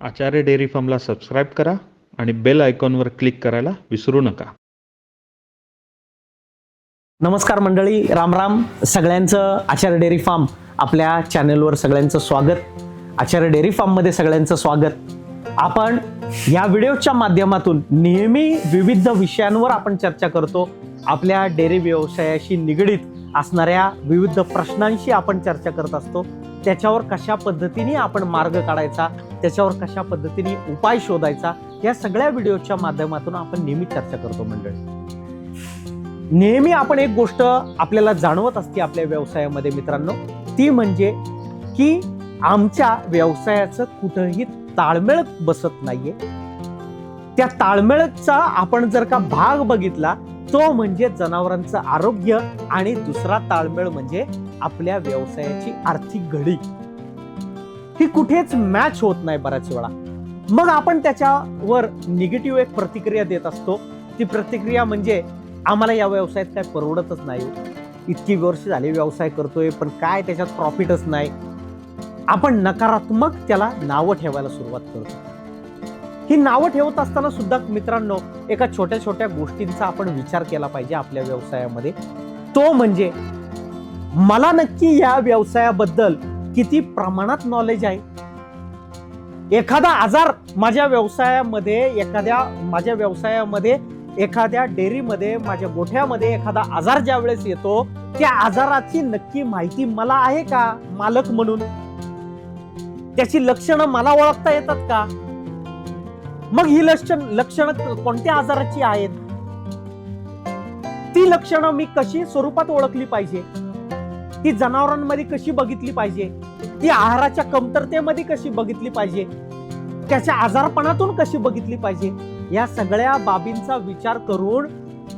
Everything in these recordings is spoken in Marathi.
आचार्य डेअरी फार्मला सबस्क्राईब करा आणि बेल आयकॉनवर क्लिक करायला विसरू नका. नमस्कार मंडळी राम राम. सगळ्यांचं आचार्य डेअरी फार्म आपल्या चॅनेलवर सगळ्यांचं स्वागत. आचार्य डेअरी फार्ममध्ये सगळ्यांचं स्वागत. आपण या व्हिडिओच्या माध्यमातून नेहमी विविध विषयांवर आपण चर्चा करतो. आपल्या डेअरी व्यवसायाशी निगडीत असणाऱ्या विविध प्रश्नांशी आपण चर्चा करत असतो. त्याच्यावर कशा पद्धतीने आपण मार्ग काढायचा त्याच्यावर कशा पद्धतीने उपाय शोधायचा या सगळ्या व्हिडिओच्या माध्यमातून आपण नेहमी चर्चा करतो मंडळी. नेहमी आपण एक गोष्ट आपल्याला जाणवत असते आपल्या व्यवसायामध्ये मित्रांनो ती म्हणजे की आमच्या व्यवसायाचं कुठंही ताळमेळ बसत नाहीये. त्या ताळमेळचा आपण जर का भाग बघितला तो म्हणजे जनावरांचं आरोग्य आणि दुसरा ताळमेळ म्हणजे आपल्या व्यवसायाची आर्थिक घडी. ही कुठेच मॅच होत नाही बऱ्याच वेळा. मग आपण त्याच्यावर निगेटिव्ह एक प्रतिक्रिया देत असतो. ती प्रतिक्रिया म्हणजे आम्हाला या व्यवसायात काय परवडतच नाही. इतकी वर्ष झाली व्यवसाय करतोय पण काय त्याच्यात प्रॉफिटच नाही. आपण नकारात्मक त्याला नावं ठेवायला सुरुवात करतो. ही नावं ठेवत असताना सुद्धा मित्रांनो एका छोट्या छोट्या गोष्टींचा आपण विचार केला पाहिजे आपल्या व्यवसायामध्ये. तो म्हणजे मला नक्की या व्यवसायाबद्दल किती प्रमाणात नॉलेज आहे? एखादा आजार माझ्या व्यवसायामध्ये एखाद्या माझ्या व्यवसायामध्ये एखाद्या डेअरीमध्ये माझ्या गोठ्यामध्ये एखादा आजार ज्या वेळेस येतो त्या आजाराची नक्की माहिती मला आहे का? मालक म्हणून. त्याची लक्षणं मला ओळखता येतात का? मग ही लक्षण लक्षणं कोणत्या आजाराची आहेत? ती लक्षणं मी कशी स्वरूपात ओळखली पाहिजे? ती जनावरांमध्ये कशी बघितली पाहिजे? ती आहाराच्या कमतरतेमध्ये कशी बघितली पाहिजे? त्याच्या आजारपणातून कशी बघितली पाहिजे? या सगळ्या बाबींचा विचार करून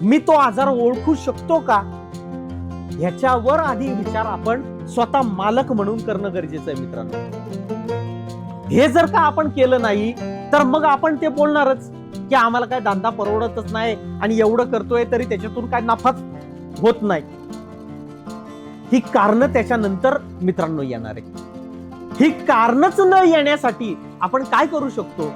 मी तो आजार ओळखू शकतो का? ह्याच्यावर आधी विचार आपण स्वतः मालक म्हणून करणं गरजेचं आहे मित्रांनो. हे जर का आपण केलं नाही तर मग आपण ते बोलणारच. की आम्हाला काय धंदा परवडतच नाही आणि एवढं करतोय तरी त्याच्यातून काय नफाच होत नाही. ही कारण त्याच्यानंतर मित्रांनो येणार आहे ही कारणच न येण्यासाठी आपण काय करू शकतो?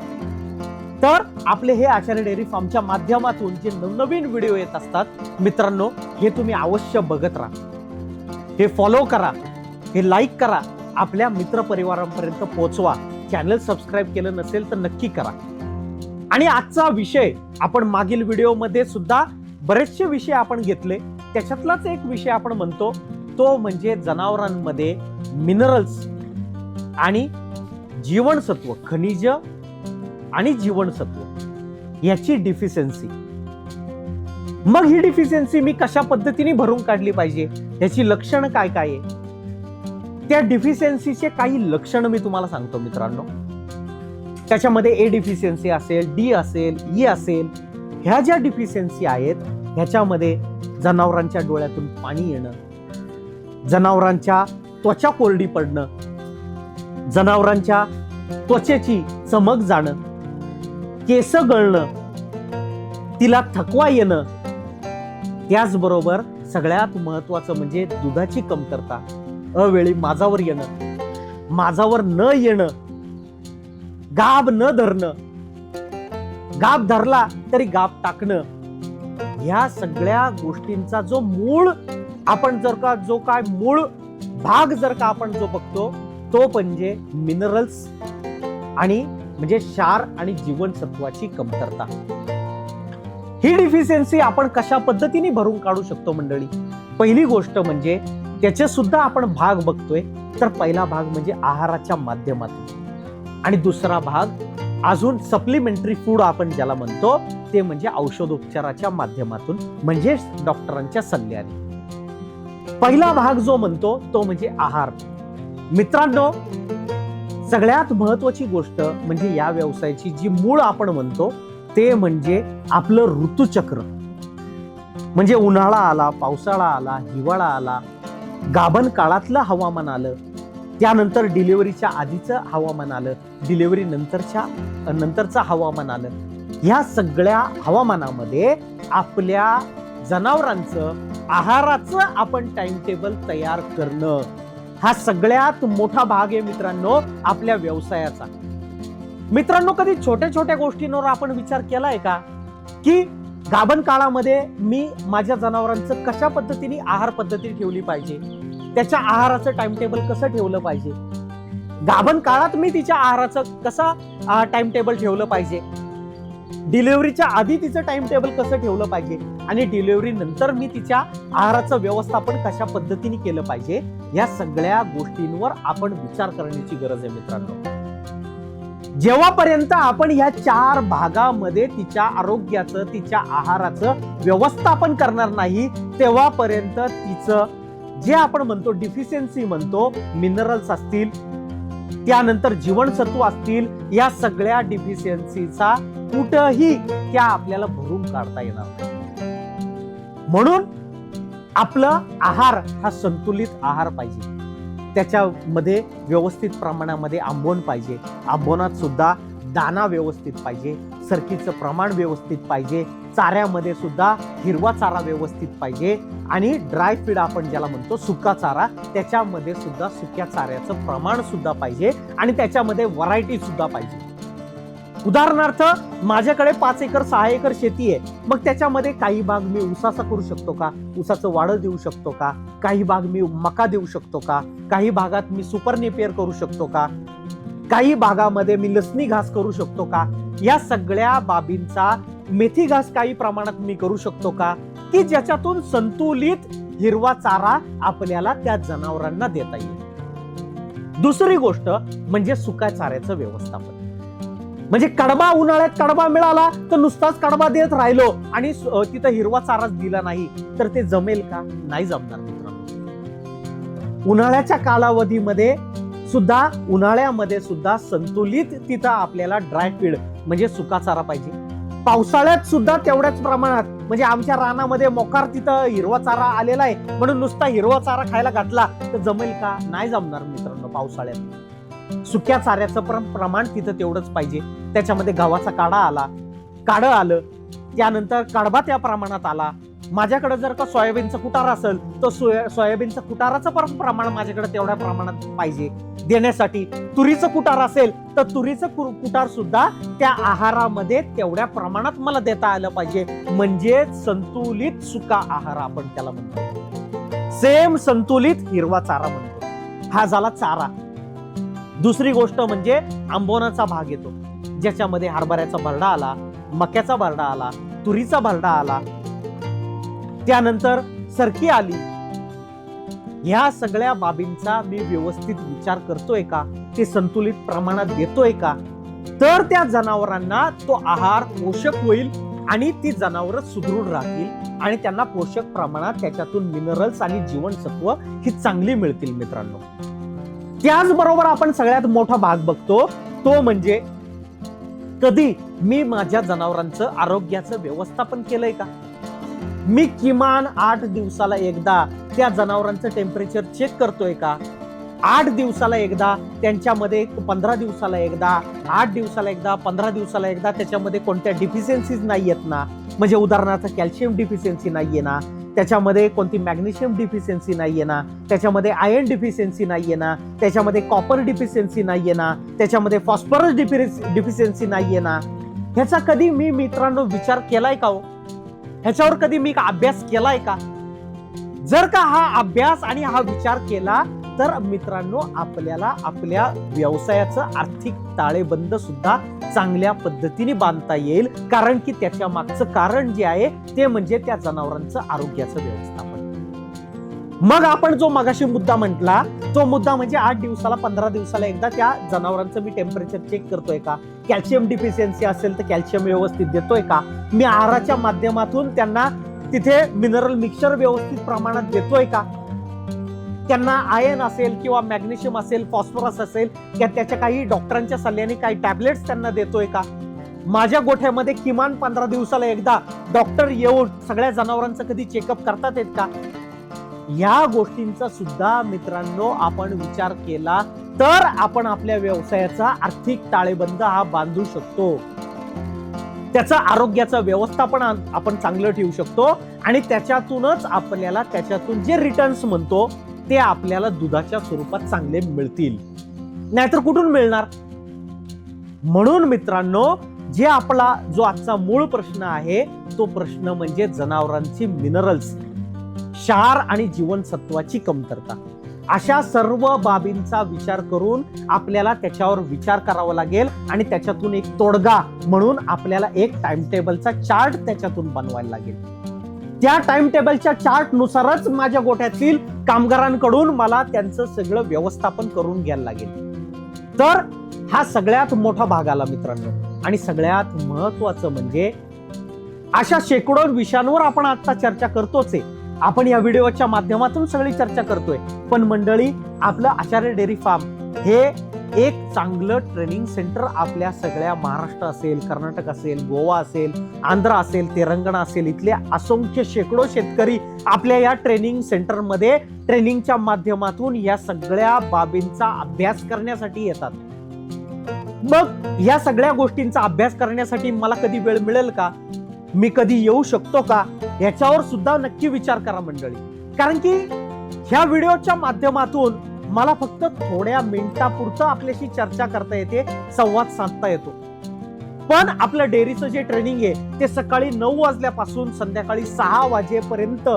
तर आपले हे आचार्य डेअरी फार्मच्या माध्यमातून जे नवनवीन व्हिडिओ येत असतात मित्रांनो हे तुम्ही अवश्य बघत राहा. हे फॉलो करा. हे लाईक करा. आपल्या मित्र परिवारांपर्यंत पोहोचवा चॅनल सबस्क्राईब केलं नसेल तर नक्की करा. आणि आजचा विषय आपण मागील व्हिडिओमध्ये सुद्धा बरेचसे विषय आपण घेतले. त्याच्यातलाच एक विषय आपण म्हणतो तो म्हणजे जनावरांमध्ये मिनरल्स आणि जीवनसत्व खनिज आणि जीवनसत्व याची डिफिशियन्सी मग ही डिफिशियन्सी मी कशा पद्धतीने भरून काढली पाहिजे? याची लक्षणं काय काय आहे? त्या डिफिशियन्सीचे काही लक्षणं मी तुम्हाला सांगतो मित्रांनो. त्याच्यामध्ये ए डिफिशियन्सी असेल डी असेल ई असेल ह्या ज्या डिफिशियन्सी आहेत ह्याच्यामध्ये जनावरांच्या डोळ्यातून पाणी येणं जनावरांच्या त्वचा कोरडी पडणं जनावरांच्या त्वचेची चमक जाणं केस गळणं तिला थकवा येणं त्याचबरोबर सगळ्यात महत्वाचं म्हणजे दुधाची कमतरता. अवेळी माझावर येणं माझावर न येणं गाब न धरणं गाब धरला तरी गाब टाकणं ह्या सगळ्या गोष्टींचा जो मूळ आपण जर का जो काय मूळ भाग जर का आपण जो बघतो तो म्हणजे मिनरल्स आणि म्हणजे क्षार आणि जीवनसत्वाची कमतरता. ही डिफिशियन्सी आपण कशा पद्धतीने भरून काढू शकतो मंडळी? पहिली गोष्ट म्हणजे त्याचे सुद्धा आपण भाग बघतोय. तर पहिला भाग म्हणजे आहाराच्या माध्यमातून. आणि दुसरा भाग अजून सप्लिमेंटरी फूड आपण ज्याला म्हणतो ते म्हणजे औषधोपचाराच्या माध्यमातून म्हणजे डॉक्टरांच्या सल्ल्याने. पहिला भाग जो म्हणतो तो म्हणजे आहार. मित्रांनो सगळ्यात महत्वाची गोष्ट म्हणजे या व्यवसायाची जी मूळ आपण म्हणतो ते म्हणजे आपलं ऋतुचक्र. म्हणजे उन्हाळा आला पावसाळा आला हिवाळा आला गाभण काळातलं हवामान आलं. त्यानंतर डिलिव्हरीच्या आधीचं हवामान आलं. डिलिव्हरी नंतरच्या नंतरचं हवामान आलं. ह्या सगळ्या हवामानामध्ये आपल्या जनावरांचं आहाराचं आपण टाइम टेबल तयार करणं हा सगळ्यात मोठा भाग आहे मित्रांनो आपल्या व्यवसायाचा. मित्रांनो कधी छोट्या छोट्या गोष्टींवर आपण विचार केलाय का? की गाभण काळामध्ये मी माझ्या जनावरांचं कशा पद्धतीने आहार पद्धती ठेवली पाहिजे? त्याच्या आहाराचं टाइमटेबल कसं ठेवलं पाहिजे? गाभण काळात मी तिच्या आहाराचं कसा टाइमटेबल ठेवलं पाहिजे? डिलिव्हरीच्या आधी तिचं टाइमटेबल कसं ठेवलं पाहिजे? आणि डिलिव्हरी नंतर मी तिच्या आहाराचं व्यवस्थापन कशा पद्धतीने केलं पाहिजे? या सगळ्या गोष्टींवर आपण विचार करण्याची गरज आहे मित्रांनो. जेव्हापर्यंत आपण ह्या चार भागामध्ये तिच्या आरोग्याचं तिच्या आहाराचं व्यवस्थापन करणार नाही तेव्हापर्यंत तिचं जे आपण म्हणतो डिफिशियन्सी म्हणतो मिनरल्स असतील त्यानंतर जीवनसत्व असतील या सगळ्या डिफिशियन्सीचा कुठंही त्या आपल्याला भरून काढता येणार नाही. म्हणून आपलं आहार हा संतुलित आहार पाहिजे. त्याच्यामध्ये व्यवस्थित प्रमाणामध्ये आंबवण पाहिजे. आंबवणात सुद्धा दाना व्यवस्थित पाहिजे. सरकीचं प्रमाण व्यवस्थित पाहिजे. चाऱ्यामध्ये सुद्धा हिरवा चारा व्यवस्थित पाहिजे. आणि ड्राय फीड आपण ज्याला म्हणतो सुका चारा त्याच्यामध्ये सुद्धा सुक्या चाऱ्याचं प्रमाण सुद्धा पाहिजे आणि त्याच्यामध्ये व्हरायटी सुद्धा पाहिजे. उदाहरणार्थ माझ्याकडे पाच एकर सहा एकर शेती आहे. मग त्याच्यामध्ये काही भाग मी उसाचा करू शकतो का? उसाचं वाढ देऊ शकतो का? काही भाग मी मका देऊ शकतो का? काही भागात मी सुपर नेपियर करू शकतो का? काही भागामध्ये मी लसणी घास करू शकतो का? या सगळ्या बाबींचा मेथी घास काही प्रमाणात मी करू शकतो का? की ज्याच्यातून संतुलित हिरवा चारा आपल्याला त्या जनावरांना देता येईल. दुसरी गोष्ट म्हणजे सुका चाऱ्याचं व्यवस्थापन. म्हणजे कडबा उन्हाळ्यात कडबा मिळाला तर नुसताच कडबा देत राहिलो. आणि तिथं हिरवा चाराच दिला नाही तर ते जमेल का? नाही जमणार मित्रांनो. उन्हाळ्याच्या कालावधीमध्ये सुद्धा उन्हाळ्यामध्ये सुद्धा संतुलित तिथं आपल्याला ड्राय फीड म्हणजे सुका चारा पाहिजे. पावसाळ्यात सुद्धा तेवढ्याच प्रमाणात म्हणजे आमच्या रानामध्ये मोकार तिथं हिरवा चारा आलेला आहे म्हणून नुसता हिरवा चारा खायला घातला तर जमेल का? नाही जमणार मित्रांनो पावसाळ्यात. सुक्या चाऱ्याचं पण प्रमाण तिथं तेवढंच पाहिजे. त्याच्यामध्ये गव्हाचा काढा आला. काढं आलं. त्यानंतर कडबा त्या प्रमाणात आला. माझ्याकडे जर का सोयाबीनचा कुटार असेल तर सोया सोयाबीनचं कुटाराचं पण प्रमाण माझ्याकडे तेवढ्या प्रमाणात पाहिजे. देण्यासाठी तुरीचं कुटार असेल तर तुरीचं कु- कुटार सुद्धा त्या आहारामध्ये तेवढ्या प्रमाणात मला देता आलं पाहिजे. म्हणजे संतुलित सुका आहार आपण त्याला म्हणतो. सेम संतुलित हिरवा चारा म्हणतो. हा झाला चारा. दुसरी गोष्ट म्हणजे आंबोनाचा भाग येतो. ज्याच्यामध्ये हरभऱ्याचा भरडा आला मक्याचा भरडा आला तुरीचा भरडा आला. त्यानंतर सरकी आली. ह्या सगळ्या बाबींचा मी व्यवस्थित विचार करतोय का? ते संतुलित प्रमाणात देतोय का? तर त्या जनावरांना तो आहार पोषक होईल आणि ती जनावरं सुदृढ राहतील आणि त्यांना पोषक प्रमाणात त्याच्यातून मिनरल्स आणि जीवनसत्व ही चांगली मिळतील मित्रांनो. त्याचबरोबर आपण सगळ्यात मोठा भाग बघतो तो म्हणजे कधी मी माझ्या जनावरांचं आरोग्याचं व्यवस्थापन केलंय का? मी किमान आठ दिवसाला एकदा त्या जनावरांचं टेम्परेचर चेक करतोय का? आठ दिवसाला एकदा त्यांच्यामध्ये पंधरा दिवसाला एकदा आठ दिवसाला एकदा पंधरा दिवसाला एकदा त्याच्यामध्ये कोणत्या डिफिशियन्सीज नाही आहेत ना? म्हणजे उदाहरणार्थ कॅल्शियम डिफिशियन्सी नाहीये ना? त्याच्यामध्ये कोणती मॅग्नेशियम डिफिशियन्सी नाहीये ना त्याच्यामध्ये आयर्न डिफिशियन्सी नाहीये ना त्याच्यामध्ये कॉपर डिफिशियन्सी नाहीये ना त्याच्यामध्ये फॉस्फरस डिफिशियन्सी नाहीये ना. ह्याचा कधी मी मित्रांनो विचार केलाय का हो? ह्याच्यावर कधी मी का अभ्यास केलाय का? जर का हा अभ्यास आणि हा विचार केला तर मित्रांनो आपल्याला आपल्या व्यवसायाचं आर्थिक ताळेबंद सुद्धा चांगल्या पद्धतीने बांधता येईल. कारण की त्याच्या मागचं कारण जे आहे ते म्हणजे त्या जनावरांचं आरोग्याचं व्यवस्थापन. मग आपण जो मगाशी मुद्दा म्हटला तो मुद्दा म्हणजे आठ दिवसाला पंधरा दिवसाला एकदा त्या जनावरांचं मी टेम्परेचर चेक करतोय का? कॅल्शियम डिफिशियन्सी असेल तर कॅल्शियम व्यवस्थित देतोय का? मी आहाराच्या माध्यमातून त्यांना तिथे मिनरल मिक्सचर व्यवस्थित प्रमाणात देतोय का? त्यांना आयन असेल किंवा मॅग्नेशियम असेल फॉस्फरस असेल किंवा त्याच्या काही डॉक्टरांच्या सल्ल्याने काही टॅबलेट्स त्यांना देतोय का? माझ्या गोठ्यामध्ये किमान पंधरा दिवसाला एकदा डॉक्टर येऊन सगळ्या जनावरांचं कधी चेकअप करतात येत का? या गोष्टींचा सुद्धा मित्रांनो आपण विचार केला तर आपण आपल्या व्यवसायाचा आर्थिक ताळेबंद हा बांधू शकतो. त्याचं आरोग्याचं व्यवस्थापन आपण चांगलं ठेवू शकतो आणि त्याच्यातूनच आपल्याला त्याच्यातून जे रिटर्न्स म्हणतो ते आपल्याला दुधाच्या स्वरूपात चांगले मिळतील. नाहीतर कुठून मिळणार? म्हणून मित्रांनो जे आपला जो आजचा मूळ प्रश्न आहे तो प्रश्न म्हणजे जनावरांची मिनरल्स क्षार आणि जीवनसत्वाची कमतरता. अशा सर्व बाबींचा विचार करून आपल्याला त्याच्यावर विचार करावा लागेल आणि त्याच्यातून एक तोडगा म्हणून आपल्याला एक टाइम टेबलचा चार्ट त्याच्यातून बनवायला लागेल. त्या टाइम टेबलच्या चार्ट नुसारच माझ्या गोठ्यातील कामगारांकडून मला त्यांचं सगळं व्यवस्थापन करून घ्यायला लागेल. तर हा सगळ्यात मोठा भाग आला मित्रांनो. आणि सगळ्यात महत्वाचं म्हणजे अशा शेकडो विषयांवर आपण आता चर्चा करतोच आहे. आपण या व्हिडिओच्या माध्यमातून सगळी चर्चा करतोय. पण मंडळी आपलं आचार्य डेअरी फार्म हे एक चांगलं ट्रेनिंग सेंटर आपल्या सगळ्या महाराष्ट्र असेल कर्नाटक असेल गोवा असेल आंध्र असेल तेलंगणा असेल इथले असंख्य शेकडो शेतकरी आपल्या या ट्रेनिंग सेंटरमध्ये ट्रेनिंगच्या माध्यमातून या सगळ्या बाबींचा अभ्यास करण्यासाठी येतात. मग या सगळ्या गोष्टींचा अभ्यास करण्यासाठी मला कधी वेळ मिळेल का? मी कधी येऊ शकतो का? याच्यावर सुद्धा नक्की विचार करा मंडळी. कारण की ह्या व्हिडिओच्या माध्यमातून मला फक्त थोड्या मिनिटापुरतं आपल्याशी चर्चा करता येते संवाद साधता येतो. पण आपलं डेअरीचं जे ट्रेनिंग आहे ते सकाळी नऊ वाजल्यापासून संध्याकाळी सहा वाजेपर्यंत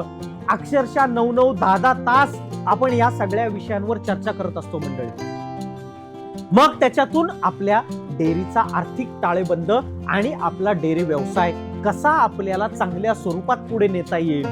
अक्षरशः नऊ नऊ दहा दहा तास आपण या सगळ्या विषयांवर चर्चा करत असतो मंडळी. मग त्याच्यातून आपल्या डेअरीचा आर्थिक ताळेबंद आणि आपला डेअरी व्यवसाय कसा आपल्याला चांगल्या स्वरूपात पुढे नेता येईल?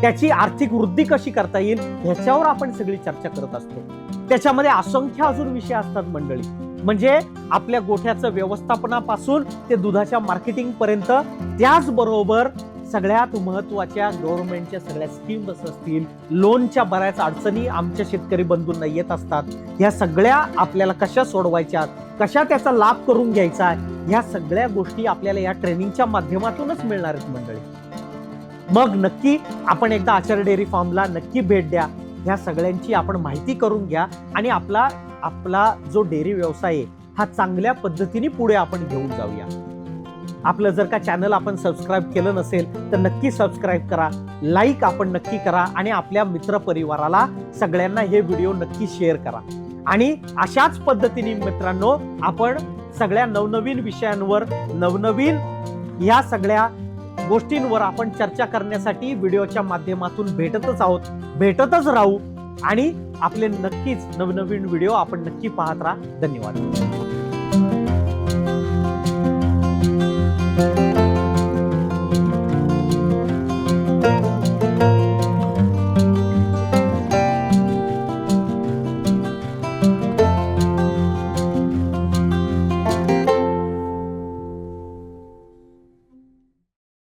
त्याची आर्थिक वृद्धी कशी करता येईल ह्याच्यावर आपण सगळी चर्चा करत असतो. त्याच्यामध्ये असंख्य अजून विषय असतात मंडळी. म्हणजे आपल्या गोठ्याचं व्यवस्थापनापासून ते दुधाच्या मार्केटिंग पर्यंत त्याचबरोबर सगळ्यात महत्त्वाच्या गव्हर्नमेंटच्या सगळ्या स्कीम्स असतील लोनच्या बऱ्याच अडचणी आमच्या शेतकरी बंधूंना येत असतात. ह्या सगळ्या आपल्याला कशा सोडवायच्या कशा त्याचा लाभ करून घ्यायचा ह्या सगळ्या गोष्टी आपल्याला या ट्रेनिंगच्या माध्यमातूनच मिळणार आहेत मंडळी. मग नक्की आपण एकदा आचार्य डेअरी फार्मला नक्की भेट द्या. ह्या सगळ्यांची आपण माहिती करून घ्या आणि आपला आपला जो डेअरी व्यवसाय आहे हा चांगल्या पद्धतीने पुढे आपण घेऊन जाऊया. आपलं जर का चॅनल आपण सबस्क्राईब केलं नसेल तर नक्की सबस्क्राईब करा लाईक आपण नक्की करा आणि आपल्या मित्रपरिवाराला सगळ्यांना हे व्हिडिओ नक्की शेअर करा. आणि अशाच पद्धतीने मित्रांनो आपण सगळ्या नवनवीन विषयांवर नवनवीन या सगळ्या गोष्टींवर आपण चर्चा करण्यासाठी व्हिडिओच्या माध्यमातून भेटतच आहोत. भेटतच राहू आणि आपले नक्कीच नवनवीन व्हिडिओ आपण नक्की पाहत राहा. धन्यवाद.